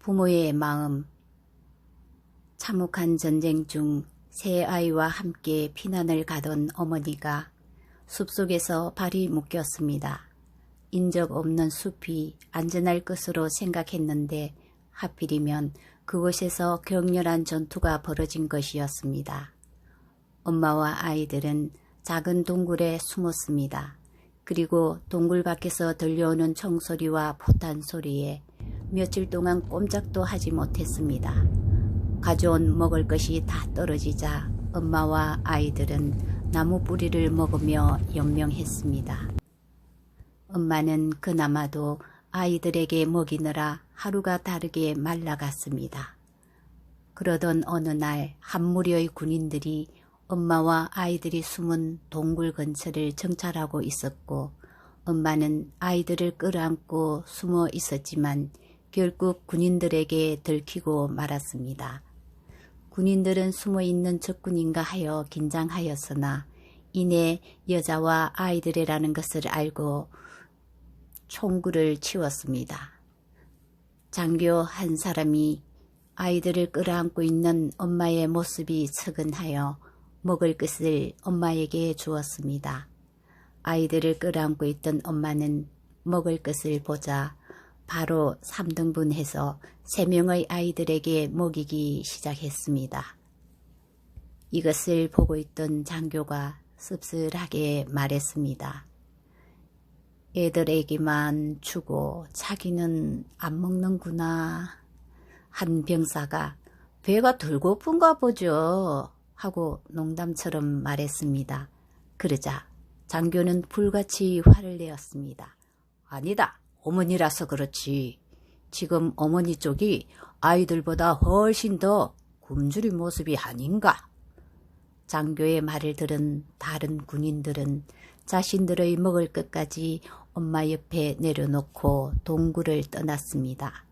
부모의 마음 참혹한 전쟁 중 세 아이와 함께 피난을 가던 어머니가 숲속에서 발이 묶였습니다. 인적 없는 숲이 안전할 것으로 생각했는데 하필이면 그곳에서 격렬한 전투가 벌어진 것이었습니다. 엄마와 아이들은 작은 동굴에 숨었습니다. 그리고 동굴 밖에서 들려오는 총소리와 포탄 소리에 며칠 동안 꼼짝도 하지 못했습니다. 가져온 먹을 것이 다 떨어지자 엄마와 아이들은 나무 뿌리를 먹으며 연명했습니다. 엄마는 그나마도 아이들에게 먹이느라 하루가 다르게 말라갔습니다. 그러던 어느 날 한 무리의 군인들이 엄마와 아이들이 숨은 동굴 근처를 정찰하고 있었고 엄마는 아이들을 끌어안고 숨어 있었지만 결국 군인들에게 들키고 말았습니다. 군인들은 숨어 있는 적군인가 하여 긴장하였으나 이내 여자와 아이들이라는 것을 알고 총구를 치웠습니다. 장교 한 사람이 아이들을 끌어안고 있는 엄마의 모습이 측은하여 먹을 것을 엄마에게 주었습니다. 아이들을 끌어안고 있던 엄마는 먹을 것을 보자 바로 3등분해서 3명의 아이들에게 먹이기 시작했습니다. 이것을 보고 있던 장교가 씁쓸하게 말했습니다. 애들에게만 주고 자기는 안 먹는구나. 한 병사가 배가 덜 고픈가 보죠. 하고 농담처럼 말했습니다. 그러자 장교는 불같이 화를 내었습니다. 아니다. 어머니라서 그렇지. 지금 어머니 쪽이 아이들보다 훨씬 더 굶주린 모습이 아닌가. 장교의 말을 들은 다른 군인들은 자신들의 먹을 것까지 엄마 옆에 내려놓고 동굴을 떠났습니다.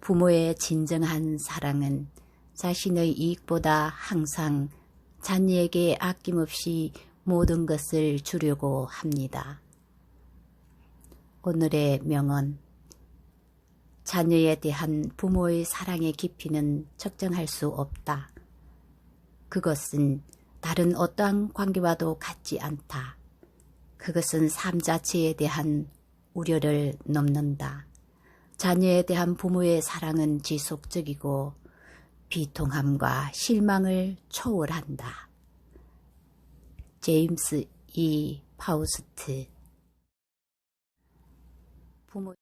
부모의 진정한 사랑은 자신의 이익보다 항상 자녀에게 아낌없이 모든 것을 주려고 합니다. 오늘의 명언 자녀에 대한 부모의 사랑의 깊이는 측정할 수 없다. 그것은 다른 어떠한 관계와도 같지 않다. 그것은 삶 자체에 대한 우려를 넘는다. 자녀에 대한 부모의 사랑은 지속적이고 비통함과 실망을 초월한다. 제임스 E. 파우스트 부모